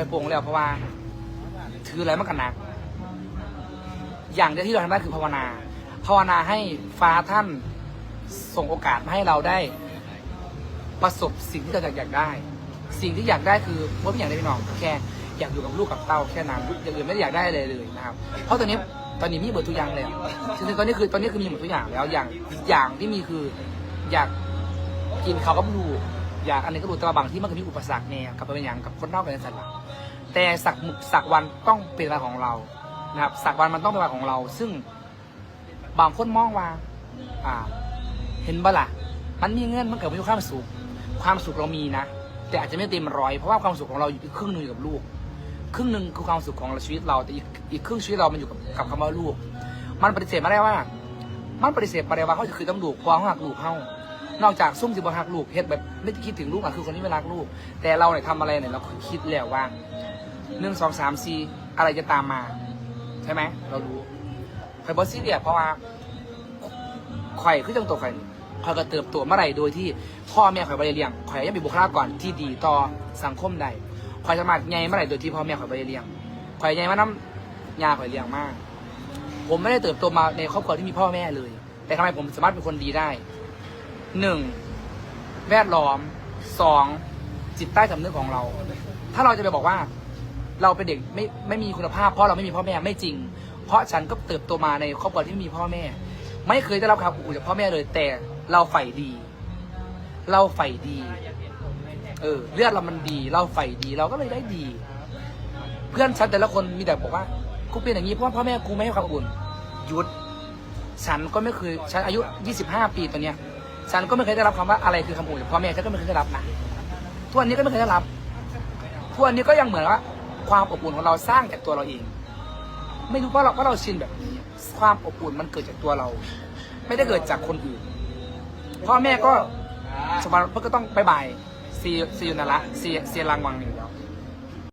อยโปร่งแล้วเพราะว่า ถืออะไรมันกันหนัก อย่างเดียวที่เราทำได้คือภาวนา ภาวนาให้ฟ้าท่านส่งโอกาสมาให้เราได้ ประสบสิ่งที่เราอยากได้ สิ่งที่อยากได้คือว่าไม่อยากได้พี่น้องแค่อยากอยู่กับลูกกับเต้าแค่นั้นอย่างอื่นไม่ได้อยากได้เลยเลยนะครับ เพราะตอนนี้ตอนนี้มีหมดทุกอย่างเลยจริงๆตอนนี้คือตอนนี้คือมีหมดทุกอย่างแล้วอย่างอย่างที่มีคืออยากกินเขาวก็รู้ อยากอันนี้ก็รู้แต่ว่าบางที่มันก็มีอุปสรรคเนี่ยกับเป็นอย่างกับคนนอกกันในสัตว์หลักแต่สักมุสักวันต้องเป็นเวลาของเรานะครับสักวันมันต้องเป็นเวลาของเรา ซึ่งบางคนมองว่า อ่า เห็นบ่ล่ะ มันมีเงินมันเกิดมีความสุข ความสุขเรามีนะแต่อาจจะไม่เต็มร้อยเพราะว่าความสุขของเราอยู่ครึ่งหนึ่งอยู่กับลูก ครึ่งหนึ่งคือความสุขของชีวิตเราแต่อีกอีกครึ่งชีวิตเรามันอยู่กับกับคำว่าลูก มันปฏิเสธไม่ได้ว่า มันปฏิเสธไม่ได้ว่าเขาจะคือต้องดูเพราะเขาหักลูกเขา นอกจากซุ่มสิบหักลูกเฮ็ดแบบไม่คิดถึงลูกอะคือคนที่ไม่รักลูก แต่เราเนี่ยทำอะไรเนี่ยเราคิดแล้วว่าหนึ่งสองสามสี่อะไรจะตามมา ใช่ไหมเรารู้คอยบอสซี่เนี่ยเพราะว่าข่อยคือจังตัวข่อยข่อยก็เติบโตเมื่อไหร่โดยที่พ่อแม่ข่อยบริเลี้ยงข่อยยังเป็นบุคลากรที่ดีต่อสังคมใดข่อยสามารถใหญ่เมื่อไหร่โดยที่พ่อแม่ข่อยบริเลี้ยงข่อยใหญ่มาน้ำยาข่อยเลี้ยงมาก ผมไม่ได้เติบโตมาในครอบครัวที่มีพ่อแม่เลย แต่ทำไมผมสามารถเป็นคนดีได้ หนึ่งแวดล้อมสองจิตใต้สำนึกของเรา ถ้าเราจะไปบอกว่า เราเป็นเด็กไม่ไม่มีคุณภาพเพราะเราไม่มีพ่อแม่ไม่จริง เพราะฉันก็เติบโตมาในครอบครัวที่ไม่มีพ่อแม่ ไม่เคยได้รับคำอบอุ่นจากพ่อแม่เลยแต่เราใฝ่ดี เราใฝ่ดี เออเลือดเรามันดี เราใฝ่ดีเราก็เลยได้ดี เพื่อนฉันแต่ละคนมีแต่บอกว่ากูเป็นอย่างนี้เพราะว่าพ่อแม่กูไม่ให้ความอบอุ่นหยุด ฉันก็ไม่เคยฉันอายุ 25 ปีตอนเนี้ย ฉันก็ไม่เคยได้รับคำว่าอะไรคือคำอบอุ่นจากพ่อแม่ฉันก็ไม่เคยได้รับนะทุกวันนี้ก็ไม่เคยได้รับทุกวันนี้ก็ยังเหมือนว่า ความอบอุ่นของเราสร้างจากตัวเราเอง ไม่รู้เพราะเราเพราะเราชินแบบนี้ ความอบอุ่นมันเกิดจากตัวเรา ไม่ได้เกิดจากคนอื่น พ่อแม่ก็สมมติเพื่อก็ต้องบายบายซีซีอยู่นั่นละซีซีรังวังหนึ่งแล้ว